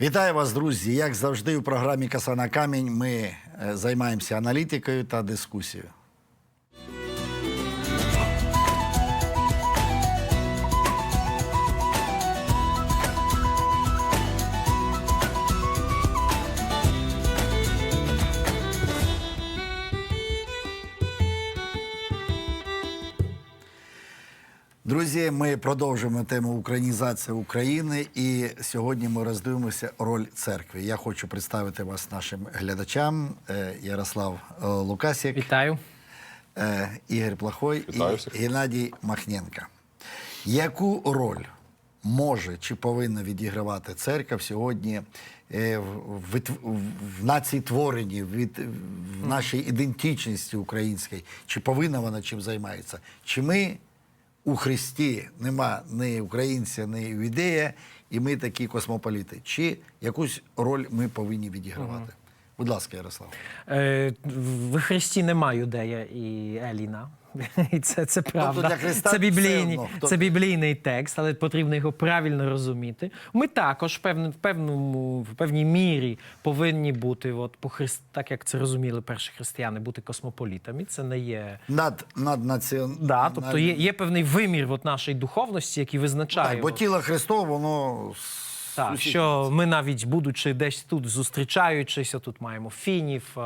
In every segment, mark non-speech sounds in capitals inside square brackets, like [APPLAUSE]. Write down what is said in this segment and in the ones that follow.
Вітаю вас, друзі! Як завжди, у програмі Каса на камінь ми е, займаємося аналітикою та дискусією. Друзі, ми продовжуємо тему українізації України, і сьогодні ми роздивимося роль церкви. Я хочу представити вас нашим глядачам. Е, Ярослав е, Лукасік, Вітаю. е, Ігор Плахой Вітаю і. Геннадій Махненко. Яку роль може чи повинна відігравати церква сьогодні в, вит- в нації творенні, від, в нашій ідентичності українській? Чи повинна вона чим займається? Чи ми у Христі нема ні українця, ні ідея, і ми такі космополіти? Чи якусь роль ми повинні відігравати? Будь ласка, Ярослав. Е, в Христі нема юдея і Еліна. І це, це правда. для Христа це, все біблійний, одно, це біблійний текст, але потрібно його правильно розуміти. Ми також в, певн, в, певному, в певній мірі повинні бути, от, по христ, так як це розуміли перші християни, бути космополітами. Це не є. Над, над націон... Да, тобто є, є певний вимір от, нашої духовності, який визначає. Так, бо тіло Христове, воно Так, що ми навіть будучи десь тут зустрічаючись, тут маємо фінів,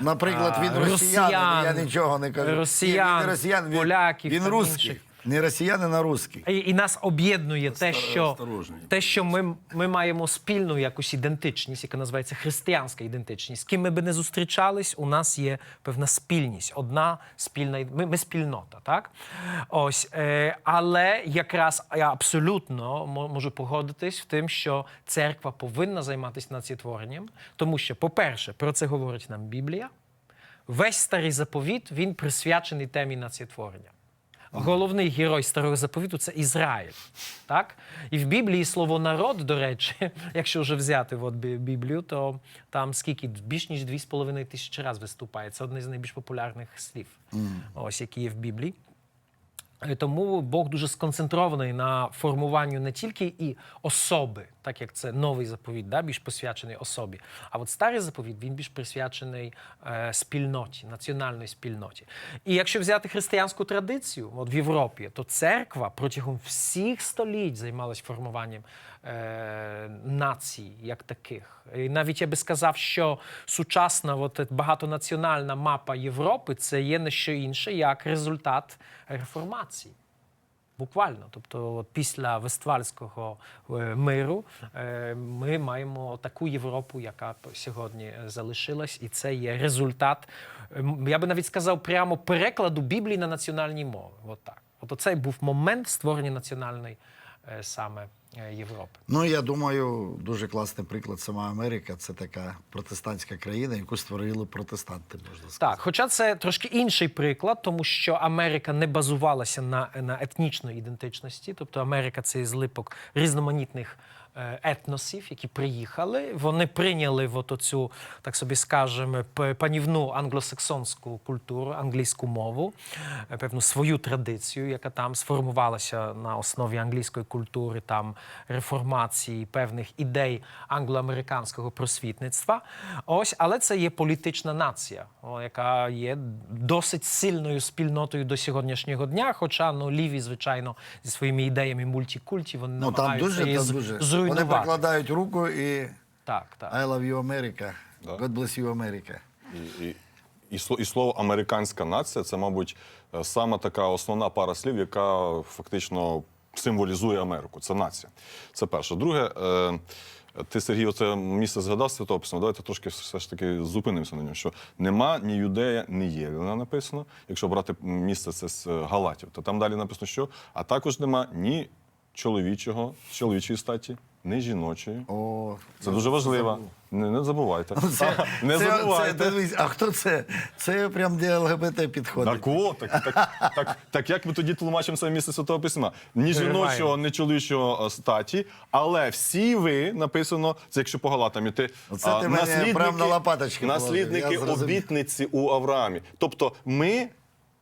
Наприклад, він росіянин, я нічого не кажу. Росіян, він не росіян, він, поляків, він та русський. Не росіянин, а русський. І, і нас об'єднує те, що, осторожний. те, що ми, ми маємо спільну якусь ідентичність, яка називається християнська ідентичність. З ким ми би не зустрічались, у нас є певна спільність, одна спільна ми, ми спільнота, так? Ось, е, але якраз я абсолютно можу погодитись в тим, що церква повинна займатися націотворенням, тому що, по-перше, про це говорить нам Біблія. Весь старий заповіт він присвячений темі націотворення. Головний герой старого заповіту це Ізраїль. Так? І в Біблії слово народ, до речі, [LAUGHS] якщо вже взяти от Біблію, то там скільки більш ніж 2,5 тисячі разів виступає. Це одне з найбільш популярних слів, ось які є в Біблії. Е, Тому Бог дуже сконцентрований на формуванню не тільки і особи, так як це новий заповіт, да, більш посвячений особі. А от старий заповіт він більш присвячений е, спільноті, національної спільноті. І якщо взяти християнську традицію, от в Європі, то церква протягом всіх століть займалась формуванням е, націй як таких. І навіть я би сказав, що сучасна от, багатонаціональна мапа Європи це є не що інше, як результат реформації. Буквально, тобто, от після Вестфальського е, миру е, ми маємо таку Європу, яка сьогодні е, залишилась, і це є результат. е, Я би навіть сказав прямо перекладу Біблії на національні мови. От так. От оцей був момент створення національної саме е, Європи. Ну, я думаю, дуже класний приклад сама Америка. Це така протестантська країна, яку створили протестанти, можна сказати. Так, хоча це трошки інший приклад, тому що Америка не базувалася на, на етнічної ідентичності, тобто Америка це злипок різноманітних е, етносів, які приїхали. Вони прийняли от оцю, так собі скажемо, панівну англосаксонську культуру, англійську мову, е, певну свою традицію, яка там сформувалася на основі англійської культури, там реформації, певних ідей англоамериканського просвітництва. Ось, але це є політична нація, яка є досить сильною спільнотою до сьогоднішнього дня. Хоча ну ліві, звичайно, зі своїми ідеями мультикульті вони Ну намагаються дуже, дуже. Вони зруйнувати. покладають руку і Так, так. I love you, America. Да. God bless you, America. І, і, і, сло- і слово американська нація це, мабуть, е, саме така основна пара слів, яка фактично символізує Америку. Це нація. Це перше. Друге, е, ти, Сергій, оце місце згадав святописом. Давайте трошки все ж таки зупинимося на ньому. Що нема ні юдея, ні єлена написано. Якщо брати місце це з е, Галатів, то там далі написано, що а також нема ні чоловічого, чоловічої статі, ні жіночої. О, Це дуже важливо. Не, не забувайте. Це, [LAUGHS] не це, забувайте. Це, дивись, а хто це? Це прям для ЛГБТ підходить. Так, о, так, так, так, так як ми тоді тлумачимо саме місце Святого Письма? Ні жіночого, ні чоловічого е, статі, але всі ви написано, це якщо по Галатам іти, Оце а, ти мене прям на лопаточки положив, наслідники я зрозумів. обітниці у Авраамі. Тобто ми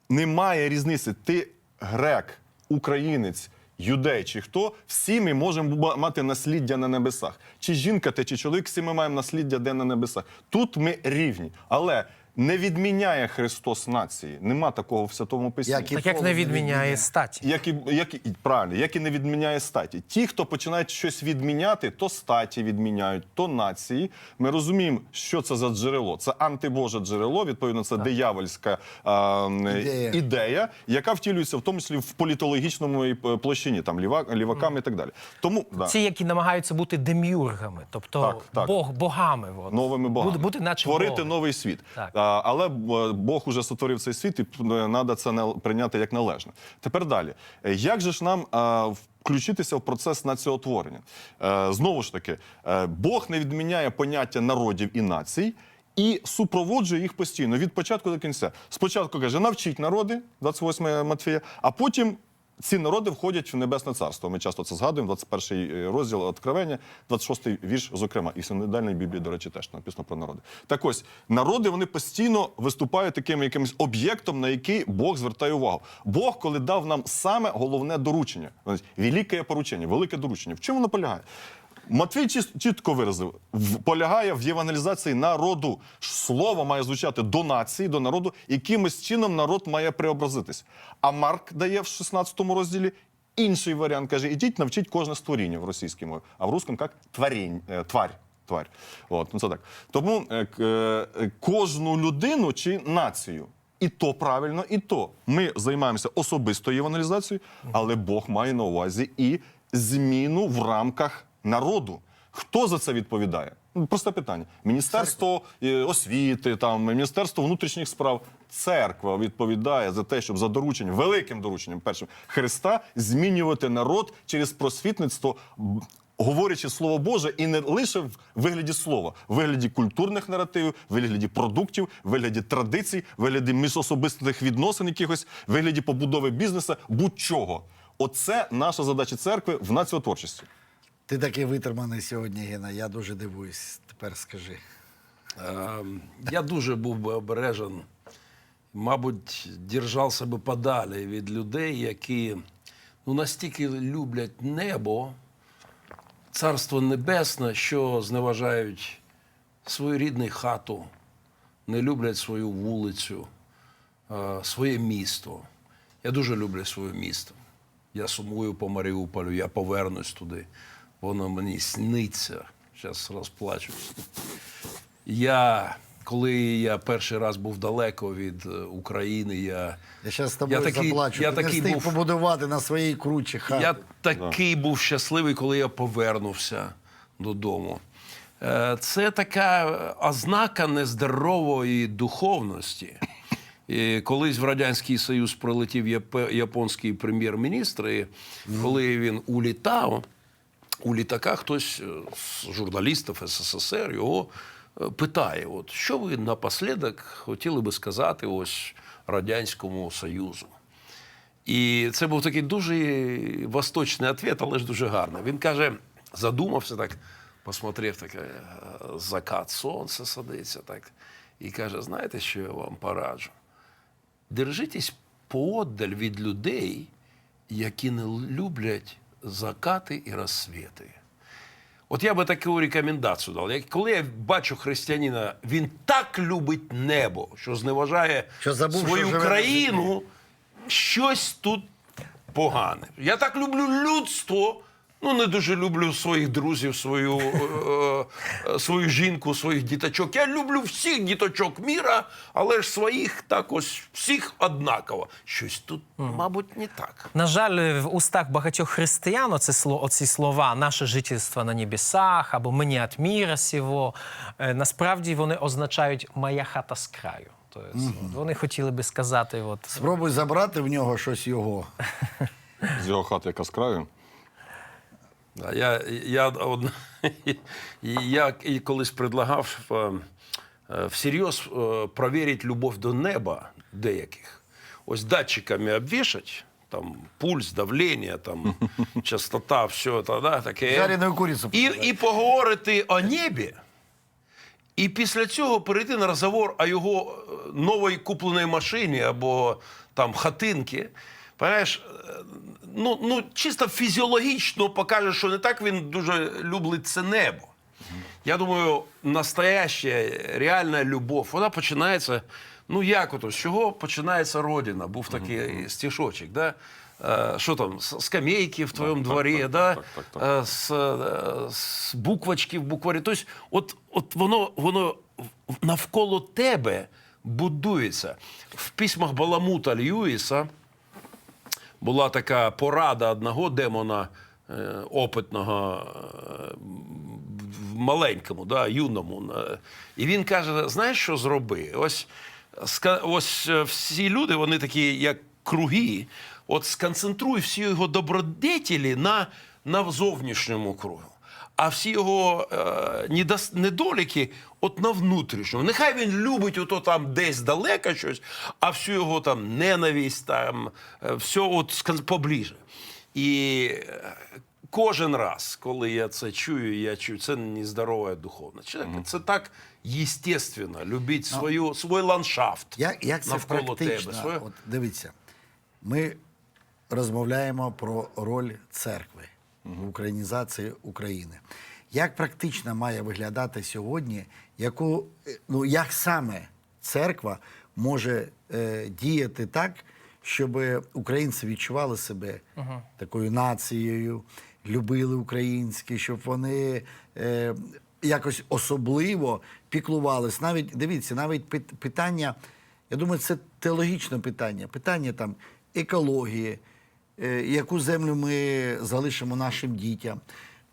немає різниці. Ти грек, українець юдей чи хто, всі ми можемо мати насліддя на небесах. Чи жінка, ти, чи чоловік, всі ми маємо насліддя де на небесах. Тут ми рівні. Але не відміняє Христос нації. Нема такого в Святому Письмі. Як і Так як не не відміняє статі. Як і, як і правильно, як і не відміняє статі. Ті, хто починають щось відміняти, то статі відміняють, то нації. Ми розуміємо, що це за джерело. Це антибоже джерело, відповідно, це диявольська а, Ідея. ідея. яка втілюється в тому числі в політологічному е, площині, там ліва, ліваками і так далі. Тому да. Ці, які намагаються бути деміургами, тобто Так, так. Бог, богами. От. новими богами. Бути, бути наче Творити новий світ. Так. Але е, Бог уже сотворив цей світ, і треба це прийняти як належне. Тепер далі. Е, Як же ж нам включитися в процес націотворення? Е, знову ж таки, Бог не відміняє поняття народів і націй. І супроводжує їх постійно від початку до кінця. Спочатку каже, навчіть народи, 28 Матфія, а потім ці народи входять в небесне царство. Ми часто це згадуємо. 21 розділ Откровення, 26 вірш, зокрема, і в синодальній Біблії, до речі, теж написано про народи. Так ось народи вони постійно виступають таким якимось об'єктом, на який Бог звертає увагу. Бог, коли дав нам саме головне доручення, велике поручення, велике доручення. В чому воно полягає? Матвій чітко виразив, полягає в євангелізації народу. Слово має звучати до нації, до народу, якимось чином народ має преобразитись. А Марк дає в 16 розділі інший варіант. Каже: ідіть, навчіть кожне створіння в російській мові, а в русском як творінь, е, тварь. Тварь. От, ну це так. Тому е, е, кожну людину чи націю. І то правильно, і то. Ми займаємося особистою євангелізацією, але Бог має на увазі і зміну в рамках народу. Хто за це відповідає? Ну, Просте питання. Міністерство е, освіти, там, Міністерство внутрішніх справ. Церква відповідає за те, щоб за дорученням, великим дорученням першим Христа змінювати народ через просвітництво, говорячи слово Боже, і не лише в вигляді слова, в вигляді культурних наративів, в вигляді продуктів, в вигляді традицій, в вигляді міжособистих відносин якихось, в вигляді побудови бізнесу, будь-чого. Оце наша задача церкви в націотворчості. Ти такий витриманий сьогодні, Гена. Я дуже дивуюсь. Тепер скажи. Ем, Я дуже був би обережен, мабуть, держав себе подалі від людей, які ну, настільки люблять небо, царство небесне, що зневажають свою рідну хату, не люблять свою вулицю, е, своє місто. Я дуже люблю своє місто. Я сумую по Маріуполю, я повернусь туди. Воно мені сниться. Зараз розплачусь. Я, коли я перший раз був далеко від е, України, я, Я зараз з тобою Я такий- заплачу. я Ти не встиг був- побудувати на своїй кручі хату. я такий був щасливий, коли я повернувся додому. Е, Це така ознака нездорової духовності. І колись в Радянський Союз прилетів японський прем'єр-міністр, і коли він улітав, у літака хтось е, з журналістів СССР його е, питає: от, що ви напослідок хотіли би сказати ось Радянському Союзу? І це був такий дуже восточний відповідь, але ж дуже гарний. Він каже, задумався так, посмотрев таке, е, закат сонце садиться так. І каже: знаєте, що я вам пораджу? Держитесь поодаль від людей, які не люблять закати і розсвіти. От я би таку рекомендацію дав. Як- Коли я бачу християнина, він так любить небо, що зневажає Що забув, свою що країну, щось тут погане. Я так люблю людство. Ну, не дуже люблю своїх друзів, свою, е, е, свою жінку, своїх діточок. Я люблю всіх діточок міра, але ж своїх так ось всіх однаково. Щось тут, мабуть, не так. На жаль, в устах багатьох християн сло, оці слова наше жительство на небесах або мені від міра сього, е, насправді вони означають моя хата з краю. Тобто, Вони хотіли би сказати, от, Спробуй забрати в нього щось його. [LAUGHS] З його хати, яка з краю. Я, я, од- [LAUGHS] я і колись предлагав е, е, всерйоз е, перевірити любов до неба деяких. Ось датчиками обвішать, там пульс, давлення, там, [LAUGHS] частота, все це, да, таке. І, і поговорити о небі. І після цього перейти на розговор о його новій купленій машині або там хатинки. Понимаєш, ну, ну чисто фізіологічно покаже, що не так він дуже любить це небо. Я думаю, настояща реальна любов, вона починається. Ну як ото, з чого починається родина? Був такий стішочок, да? Е, Що там, з скамейки в твоєму дворі, так, да? так, так, так. З, з буквочки в букварі. Тобто, от, от воно, воно навколо тебе будується. В письмах Баламута Льюіса була така порада одного демона е, опитного е, в маленькому, да, юному. е. І він каже: знаєш, що зроби? Ось, ось е, всі люди, вони такі, як круги. От сконцентруй всі його добродетелі на, на зовнішньому кругу. А всі його е, недоліки от на внутрішньому. Нехай він любить ото там десь далеко щось, а всю його там ненависть, там, е, все от поближе. І е, кожен раз, коли я це чую, я чую, це нездорова духовна. Це, це так єстественно, любіть свою, свій ландшафт Як, як це навколо практично? тебе. Своє... От дивіться, ми розмовляємо про роль церкви в українізації України. Як практично має виглядати сьогодні, яку, е, ну, як саме церква може е, діяти так, щоб українці відчували себе такою нацією, любили українське, щоб вони е, якось особливо піклувались. Навіть дивіться, навіть пит- питання, я думаю, це теологічне питання. Питання там екології, яку землю ми залишимо нашим дітям.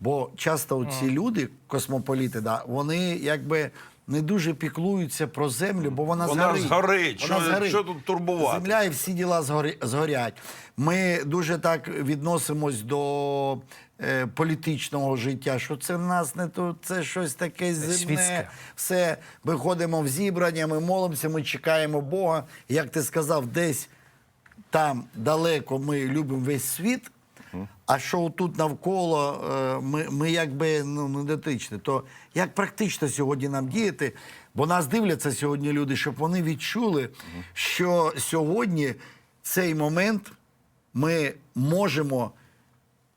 Бо часто ці люди, космополіти, да, вони якби не дуже піклуються про землю, бо вона, Вона згорить. згорить. Що- що тут турбувати? Земля і всі діла згорі, згорять. Ми дуже так відносимось до е, політичного життя, що це в нас не то, це щось таке земне. Світське. Все, ми ходимо в зібрання, ми молимося, ми чекаємо Бога. Як ти сказав, десь там далеко ми любимо весь світ. А що тут навколо е, ми, ми якби ну, не дотичні. То як практично сьогодні нам діяти? Бо нас дивляться сьогодні люди, щоб вони відчули, що сьогодні цей момент ми можемо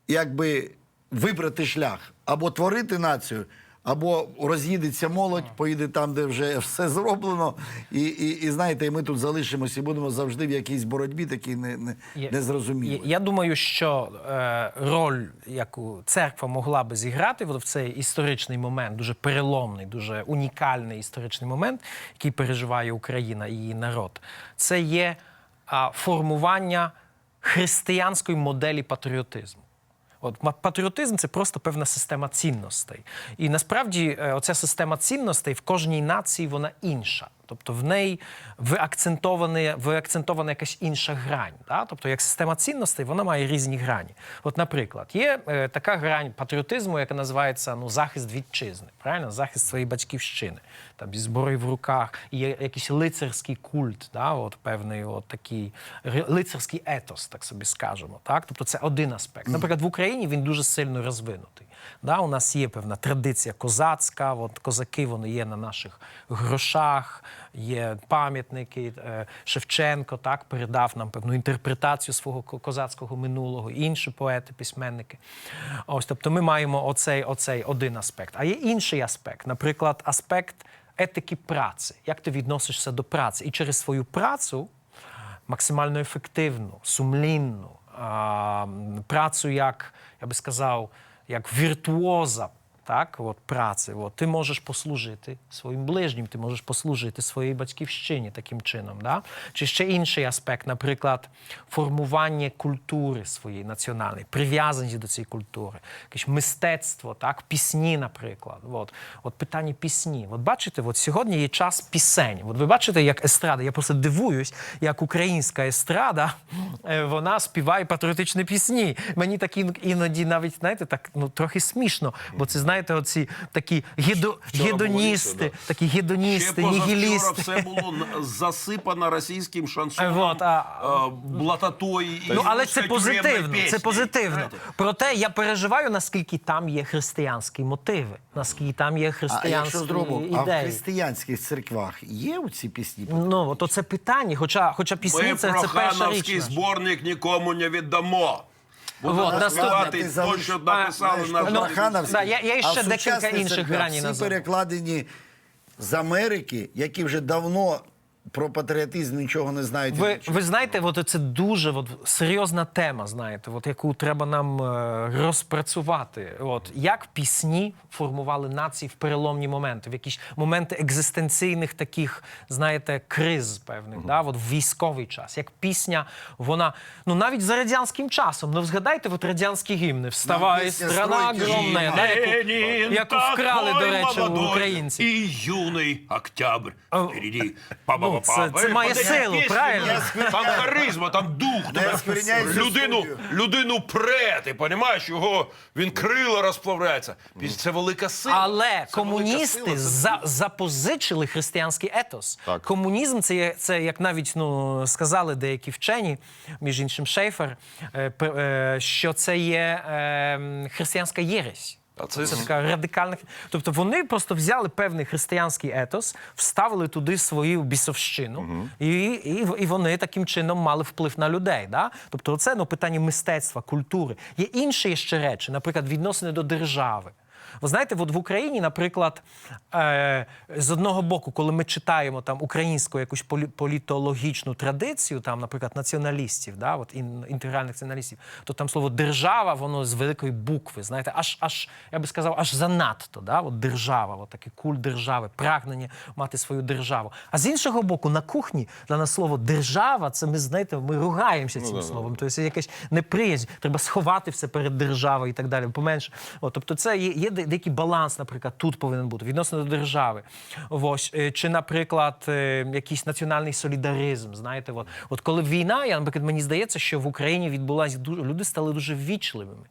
якби вибрати шлях або творити націю, або роз'їдеться молодь, поїде там, де вже все зроблено. І, і, і знаєте, і ми тут залишимося і будемо завжди в якійсь боротьбі, такій не, не, Я- незрозумілій. Я, я думаю, що е, роль, яку церква могла би зіграти в цей історичний момент, дуже переломний, дуже унікальний історичний момент, який переживає Україна і її народ, це є а, формування християнської моделі патріотизму. От патріотизм це просто певна система цінностей. І насправді е, оця система цінностей в кожній нації вона інша. Тобто в неї виакцентована, виакцентована якась інша грань. Да? Тобто, як система цінностей, вона має різні грані. От, наприклад, є е, така грань патріотизму, яка називається ну, захист вітчизни, правильно? захист своєї батьківщини, там зі зброї в руках, І є якийсь лицарський культ, да? от, певний от такий лицарський етос, так собі скажемо. Так? Тобто це один аспект. Наприклад, в Україні він дуже сильно розвинутий. Да, у нас є певна традиція козацька. От козаки вони є на наших грошах, є пам'ятники. Е, Шевченко так передав нам певну інтерпретацію свого козацького минулого, інші поети, письменники. Ось, тобто, ми маємо оцей, оцей один аспект. А є інший аспект, наприклад, аспект етики праці. Як ти відносишся до праці? І через свою працю максимально ефективну, сумлінну, працю як, я би сказав, як віртуоза. Так, от праці, от ти можеш послужити своїм ближнім, ти можеш послужити своїй батьківщині таким чином. Да? Чи ще інший аспект, наприклад, формування культури своєї національної, прив'язаність до цієї культури, якесь мистецтво, так, пісні, наприклад. От, от питання пісні. От бачите, от сьогодні є час пісень. От ви бачите, як естрада, я просто дивуюсь, як українська естрада, е, вона співає патріотичні пісні. Мені так іноді навіть, знаєте, так ну трохи смішно, бо це знаєте. Знаєте, оці такі гідо, Вчора було такі Ще гедоністи, нігілісти. все було на- засипано російським шансоном, Вот, а- е, блататої. і Ну, але це позитивно. тюремної Це пісні. позитивно. Знаєте? Проте я переживаю, наскільки там є християнські мотиви, наскільки там є А якщо християнські зробимо, а в християнських церквах є у ці пісні? Ну, то це питання. Хоча, хоча пісні Ми це, це перша річ. хановський наша. зборник нікому не віддамо. Вот, наступне. Ти то, що написали на ну. Да, я- я а ще в декілька сучасних інших церквах граней всі назву. перекладені з Америки, які вже давно про патріотизм нічого не знають. Ви, ви знаєте, от це дуже от, серйозна тема, знаєте, от, яку треба нам е, розпрацювати. От, як пісні формували нації в переломні моменти, в якісь моменти екзистенційних таких, знаєте, криз певних, да, от, в військовий час. Як пісня, вона, ну навіть за радянським часом, ну згадайте от радянські гімни, «Вставай, страна огромна», да, яку, яку вкрали, до речі, у молодой українців. І юний октябрь впереді. Ну, це- це має силу, правильно? Там харизма, там дух. Не людину, студію. людину пре, ти розумієш, його, він крила розплавляється. Це велика сила. Але Це велика комуністи сила, це за, запозичили християнський етос. Так. Комунізм це, є- це як навіть ну, сказали деякі вчені, між іншим Шейфер, е, е, що це є е, християнська єресь. Це Це така радикальна. Тобто вони просто взяли певний християнський етос, вставили туди свою бісовщину, і, і, і вони таким чином мали вплив на людей. Да? Тобто, це ну, питання мистецтва, культури. Є інші ще речі, наприклад, відносини до держави. Ви знаєте, от в Україні, наприклад, е, з одного боку, коли ми читаємо там українську якусь полі- політологічну традицію, там, наприклад, націоналістів, да, от інтегральних націоналістів, то там слово держава, воно з великої букви, знаєте, аж аж я би сказав, аж занадто. Да, от держава, от такий культ держави, прагнення мати свою державу. А з іншого боку, на кухні для нас слово держава, це ми знаєте, ми ругаємося цим да, да. словом. Тобто це якась неприязнь, треба сховати все перед державою і так далі. Поменше. От, тобто, це є, є деякий баланс, наприклад, тут повинен бути відносно до держави. Ось е, чи, наприклад, е, якийсь національний солідаризм. Знаєте, от, от коли війна, я наприклад, мені здається, що в Україні відбулася дуже люди стали дуже ввічливими.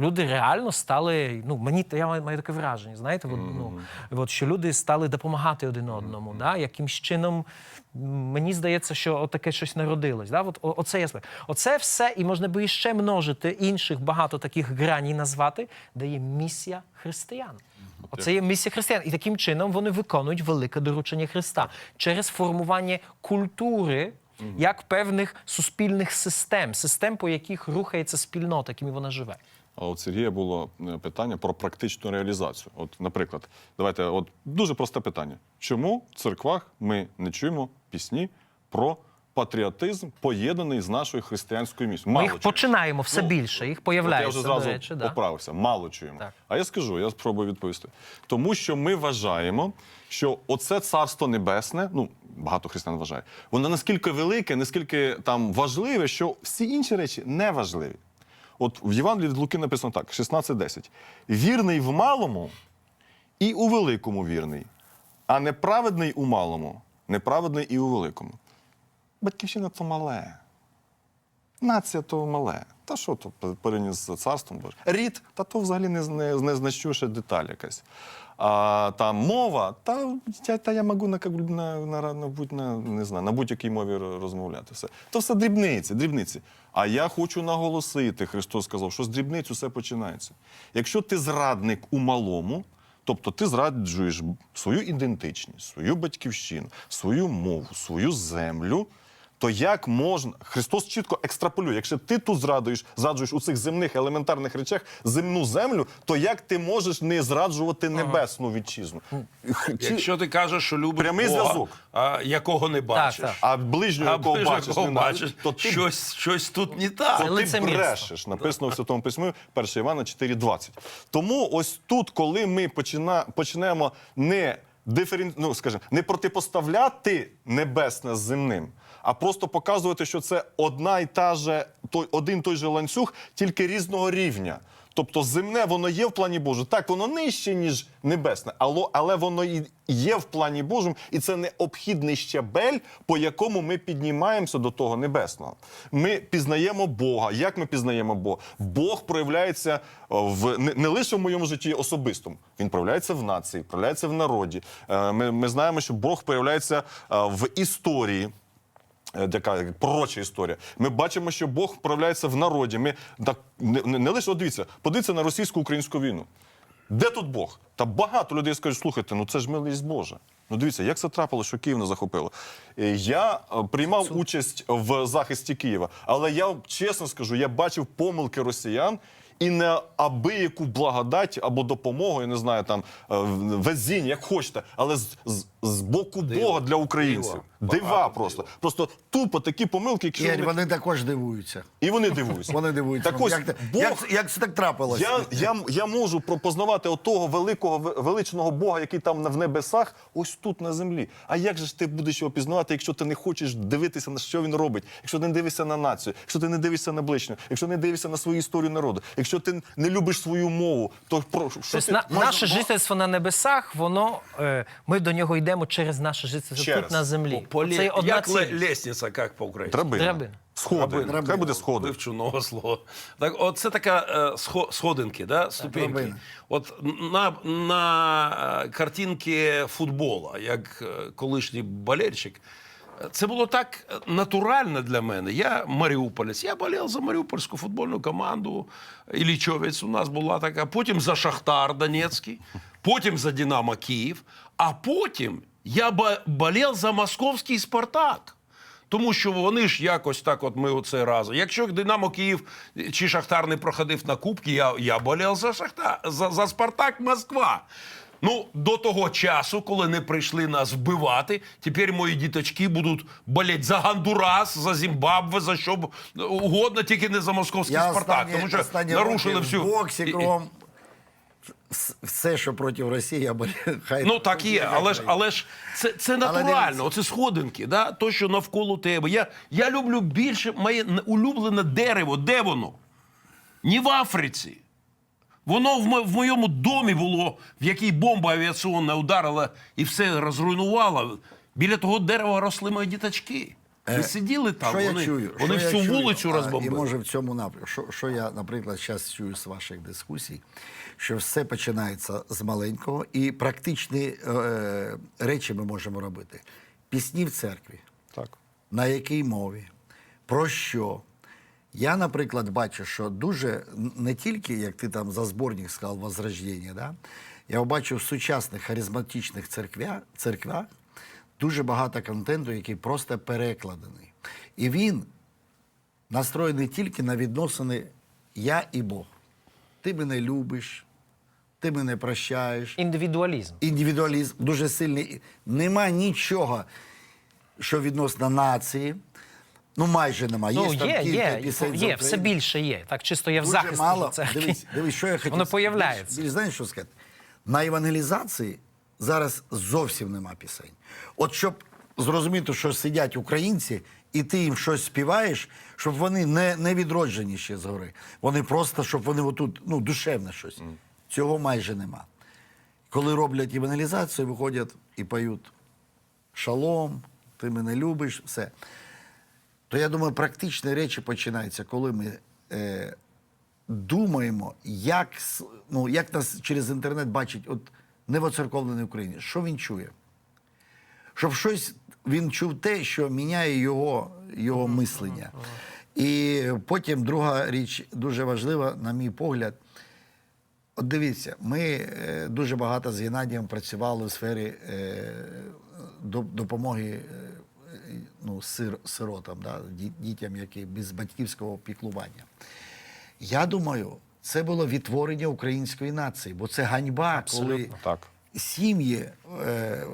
Люди реально стали. Ну мені я маю, маю таке враження. Знаєте, от, ну, от, що люди стали допомагати один одному. Да? Якимсь чином мені здається, що таке щось народилось. Да? От, оце, я оце все, і можна би іще множити інших багато таких граній назвати, де є місія християн. Оце є місія християн. І таким чином вони виконують велике доручення Христа через формування культури. Як певних суспільних систем, систем, по яких рухається спільнота, якими вона живе. А от Сергія було е, питання про практичну реалізацію. От, наприклад, давайте, от дуже просте питання: чому в церквах ми не чуємо пісні про патріотизм, поєднаний з нашою християнською місією? Ми їх чуємо. починаємо все Ну, більше, їх От появляється. я вже зразу речі, да. поправився. Мало чуємо. Так. А я скажу, я спробую відповісти. Тому що ми вважаємо, що оце царство небесне, ну багато християн вважає, воно наскільки велике, наскільки там важливе, що всі інші речі не важливі. От в Євангелії від Луки написано так: 16.10. Вірний в малому і у великому вірний, а неправедний у малому, неправедний і у великому. Батьківщина то мале. Нація то мале. Та що то порівняно з царством Божим? Рід, та то взагалі не, не, незначуща деталь якась. А там мова, та, я- та я можу на, на, на, на, будь- на, не знаю, на будь-якій мові розмовляти. Все. То все дрібниці, дрібниці. А я хочу наголосити, Христос сказав, що з дрібниць усе починається. Якщо ти зрадник у малому, Тобто ти зраджуєш свою ідентичність, свою батьківщину, свою мову, свою землю. То як можна Христос чітко екстраполює, якщо ти тут зрадуєш, зраджуєш у цих земних елементарних речах земну землю, то як ти можеш не зраджувати небесну вітчизну? Якщо ти кажеш, що любиш Прямий Бога, зв'язок. а якого не бачиш, так. А ближнього, а якого ближнього, бачиш, кого не бачиш, то ти щось, щось тут не так. то ти брешеш. Написано в Святому Письмі 1 Івана 4,20. Тому ось тут, коли ми почина, почнемо не диферен... ну, скажімо, не протипоставляти небесне з земним, а просто показувати, що це одна і та же, той, один той же ланцюг, тільки різного рівня. Тобто земне воно є в плані Божому. Так, воно нижче, ніж небесне, але, але воно і є в плані Божому, і це необхідний щабель, по якому ми піднімаємося до того небесного. Ми пізнаємо Бога. Як ми пізнаємо Бога? Бог проявляється в не, не лише в моєму житті особистому, він проявляється в нації, проявляється в народі. Е, Ми, ми знаємо, що Бог проявляється е, в історії. Е, Така пророча історія. Ми бачимо, що Бог проявляється в народі. Ми так не, не, не лише от дивіться, подивіться на російсько-українську війну. Де тут Бог? Та багато людей скажуть, слухайте, ну це ж милість Божа. Ну дивіться, як це трапило, що Київ не захопило. Е, Я е, приймав участь в захисті Києва, але я чесно скажу, я бачив помилки росіян. І не абияку благодать або допомогу, я не знаю, там е, везіння, як хочете, але з, з, з боку Бога для українців. Дива. Дива, просто. Просто тупо такі помилки, якщо Ігор, вони... вони також дивуються. і вони дивуються. [LAUGHS] Вони дивуються. Так ось, як, Бог... як, як це так трапилось? Я, я, я можу пропознавати отого великого величного Бога, який там на- в небесах, ось тут на землі. А як же ж ти будеш його пізнавати, якщо ти не хочеш дивитися на що він робить, якщо ти не дивишся на націю, якщо ти не дивишся на ближнього, якщо не дивишся на свою історію народу, якщо ти не любиш свою мову, то про що Тобто ти на, можна- наше жительство на небесах, воно е, ми до нього йдемо через наше жительство Ще тут раз. на землі. По, Це є одна як ціль. лестниця, як по-українськи? Драбина. Драбина. Сходи. Драбина. Хай буде сходи. Вивчу нове слово. Так, от це така е, схо- сходинки, да, ступеньки. От на, на е, картинки футбола, як е, колишній болельщик, це було так е, натурально для мене. Я маріуполець, я болів за маріупольську футбольну команду. Ілічовець у нас була така. Потім за Шахтар Донецький, потім за Динамо Київ, а потім я болів за московський Спартак. Тому що вони ж якось так, от ми оце разом. Якщо Динамо Київ чи Шахтар не проходив на Кубки, я, я болів за Шахтар, за, за Спартак Москва. Ну, до того часу, коли не прийшли нас вбивати, тепер мої діточки будуть боліти за Гондурас, за Зімбабве, за що б угодно, тільки не за московський Я Спартак. останні, тому що останні нарушили роки всю. в боксі, і- кром, все, що проти Росії, я болі- [LAUGHS] хай Ну так є, але ж, але ж це, це натурально, оце сходинки, да? то, що навколо тебе. Я, я люблю більше моє улюблене дерево. Де воно? Не в Африці. Воно в, мо- в моєму домі було, в якій бомба авіаційна ударила і все розруйнувала. Біля того дерева росли мої діточки. Ми сиділи там, Що вони, я чую? вони що всю я чую? вулицю А, розбомбили. І може в цьому напрямку. Що, що я, наприклад, зараз чую з ваших дискусій, що все починається з маленького, і практичні е, речі ми можемо робити. Пісні в церкві. Так. на якій мові, про що. Я, наприклад, бачу, що дуже не тільки, як ти там за зборник сказав, Возрождення, да? я бачу в сучасних харизматичних церквях, церквях дуже багато контенту, який просто перекладений. І він настроєний тільки на відносини я і Бог. Ти мене любиш, ти мене прощаєш Індивідуалізм. індивідуалізм дуже сильний. Нема нічого, що відносно нації. Ну, майже нема. Ну, є, є, пісень є, все більше є. Так, чисто я в Дуже мало. церкви. Дивись, дивись, що я хотів. Воно появляється. Більш- знаєш, що сказати? На евангелізації зараз зовсім нема пісень. От щоб зрозуміти, що сидять українці, і ти їм щось співаєш, щоб вони не, не відроджені ще згори. Вони просто, щоб вони отут, ну, душевне щось. Цього майже нема. Коли роблять евангелізацію, виходять і поють шалом, ти мене любиш, все. То я думаю, практичні речі починаються, коли ми е, думаємо, як, ну, як нас через інтернет бачить от невоцерковлений українець, що він чує. Щоб щось він чув те, що міняє його, його мислення. І потім друга річ дуже важлива, на мій погляд. От дивіться, ми е, дуже багато з Геннадієм працювали у сфері е, допомоги е, ну, сир, сиротам, да, дітям, які без батьківського піклування. Я думаю, це було відтворення української нації, бо це ганьба, коли Так. сім'ї е,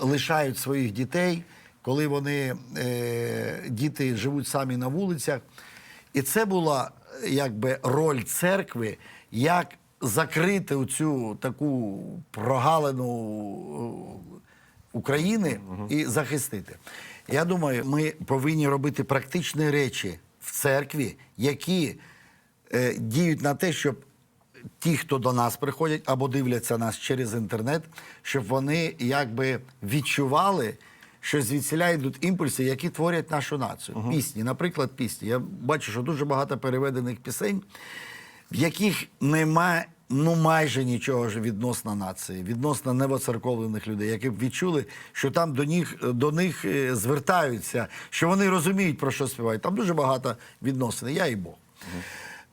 лишають своїх дітей, коли вони е, діти живуть самі на вулицях. І це була якби роль церкви, як закрити цю таку прогалину е, України і захистити. Я думаю, ми повинні робити практичні речі в церкві, які е, діють на те, щоб ті, хто до нас приходять або дивляться нас через інтернет, щоб вони якби відчували, що звідсіля йдуть імпульси, які творять нашу націю. Пісні, наприклад, пісні. Я бачу, що дуже багато переведених пісень, в яких немає ну майже нічого ж відносно нації, відносно невоцерковлених людей, які б відчули, що там до них, до них е, звертаються, що вони розуміють, про що співають. Там дуже багато відносин. Я і Бог.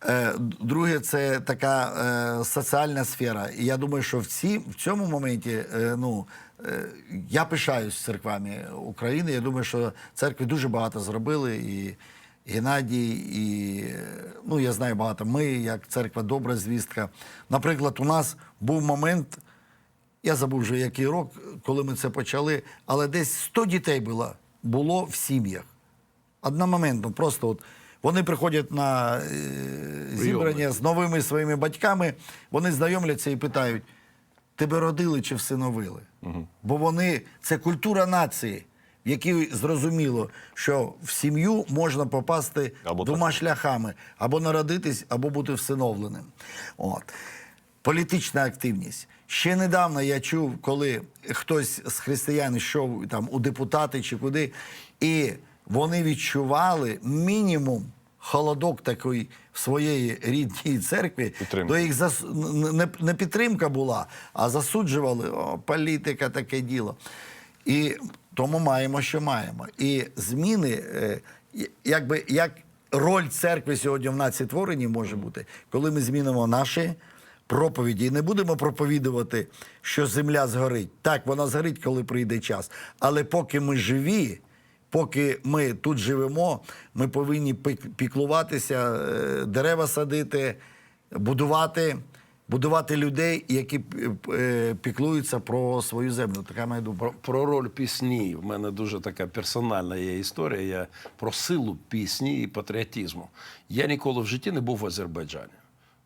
Е, Друге, це така е, соціальна сфера. І я думаю, що в, ці, в цьому моменті е, ну, е, я пишаюсь церквами України. Я думаю, що церкви дуже багато зробили. І Геннадій, і ну, я знаю багато. Ми, як церква Добра звістка. Наприклад, у нас був момент, я забув вже який рок, коли ми це почали, але десь 100 дітей було, було в сім'ях. Одномоментно, просто от вони приходять на е, зібрання з новими своїми батьками, вони знайомляться і питають: тебе родили чи всиновили? Бо вони це культура нації, в якій зрозуміло, що в сім'ю можна попасти Або двома шляхами: або народитись, або бути всиновленим. От. Політична активність. Ще недавно я чув, коли хтось з християн йшов там у депутати чи куди, і вони відчували мінімум холодок такий в своєї рідній церкві, Підтримка. то їх зас... не, не підтримка була, а засуджували о, політика, таке діло. І тому маємо, що маємо. І зміни, е, якби як роль церкви сьогодні в нації може бути, коли ми змінимо наші проповіді і не будемо проповідувати, що земля згорить. Так, вона згорить, коли прийде час. Але поки ми живі, поки ми тут живемо, ми повинні піклуватися, е, дерева садити, будувати. Будувати людей, які е, піклуються про свою землю. Така моя думка. Про, про роль пісні. В мене дуже така персональна є історія. Я про силу пісні і патріотизму. Я ніколи в житті не був в Азербайджані.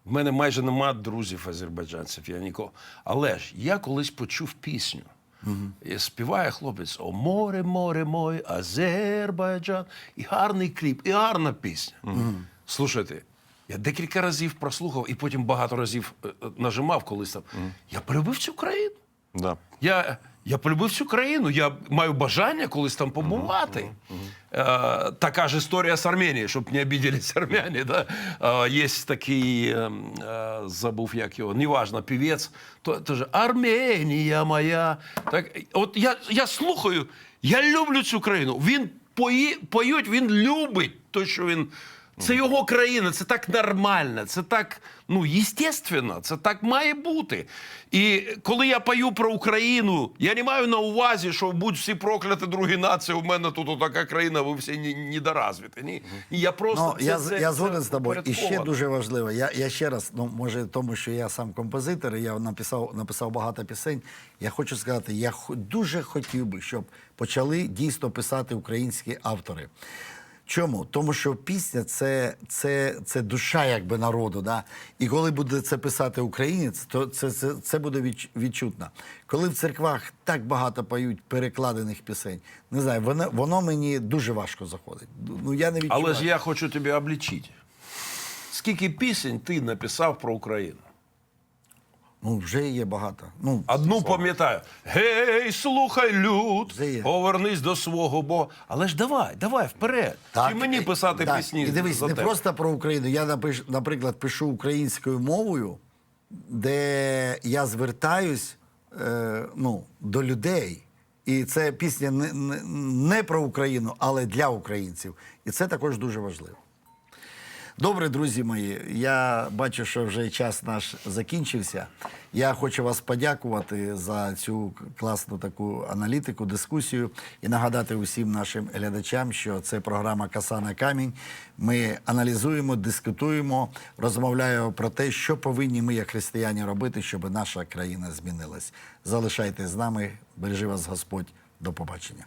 В мене майже нема друзів азербайджанців. Я ніколи. Але ж я колись почув пісню. І співає хлопець О море, море мой, Азербайджан. І гарний кліп, і гарна пісня. Слушайте, я декілька разів прослухав і потім багато разів е, е, нажимав колись там. Я полюбив цю країну. Да. Я, я полюбив цю країну, я маю бажання колись там побувати. Е, така ж історія з Арменією, щоб не обіділись [LAUGHS] армяни. Да? Е, є такий, е, е, забув як його, неважно, півець, то, то же Арменія моя. Так, от я, я слухаю, я люблю цю країну. Він пої, поють, він любить те, що він. Це його країна, це так нормально, це так, ну, естественно, це так має бути. І коли я пою про Україну, я не маю на увазі, що будь всі прокляті другі нації, у мене тут така країна, ви всі недоразвіті. Ні. І я просто Ну, це, я, це, я це згоден з тобою. І ще дуже важливо. Я, я ще раз, ну може, тому що я сам композитор, і я написав, написав багато пісень. Я хочу сказати, я дуже хотів би, щоб почали дійсно писати українські автори. Чому? Тому що пісня це, це, це душа якби народу. Да? І коли буде це писати українець, то це, це, це буде відч- відчутно. Коли в церквах так багато поють перекладених пісень, не знаю, воно, воно мені дуже важко заходить. Ну я не відчуваю. Але ж я хочу тебе облічити. Скільки пісень ти написав про Україну? Ну, вже є багато. Ну, Одну пам'ятаю. Гей, слухай, люд, Вже є. повернись до свого Бога. Але ж давай, давай вперед. Чи мені і- писати так, пісні? І дивись, за не тебе? просто про Україну. Я, напиш, наприклад, пишу українською мовою, де я звертаюсь е, ну, до людей. І це пісня не, не, не про Україну, але для українців. І це також дуже важливо. Добре, друзі мої. Я бачу, що вже час наш закінчився. Я хочу вас подякувати за цю класну таку аналітику, дискусію і нагадати усім нашим глядачам, що це програма Каса на камінь. Ми аналізуємо, дискутуємо, розмовляємо про те, що повинні ми, як християни, робити, щоб наша країна змінилась. Залишайтесь з нами, бережи вас Господь. До побачення.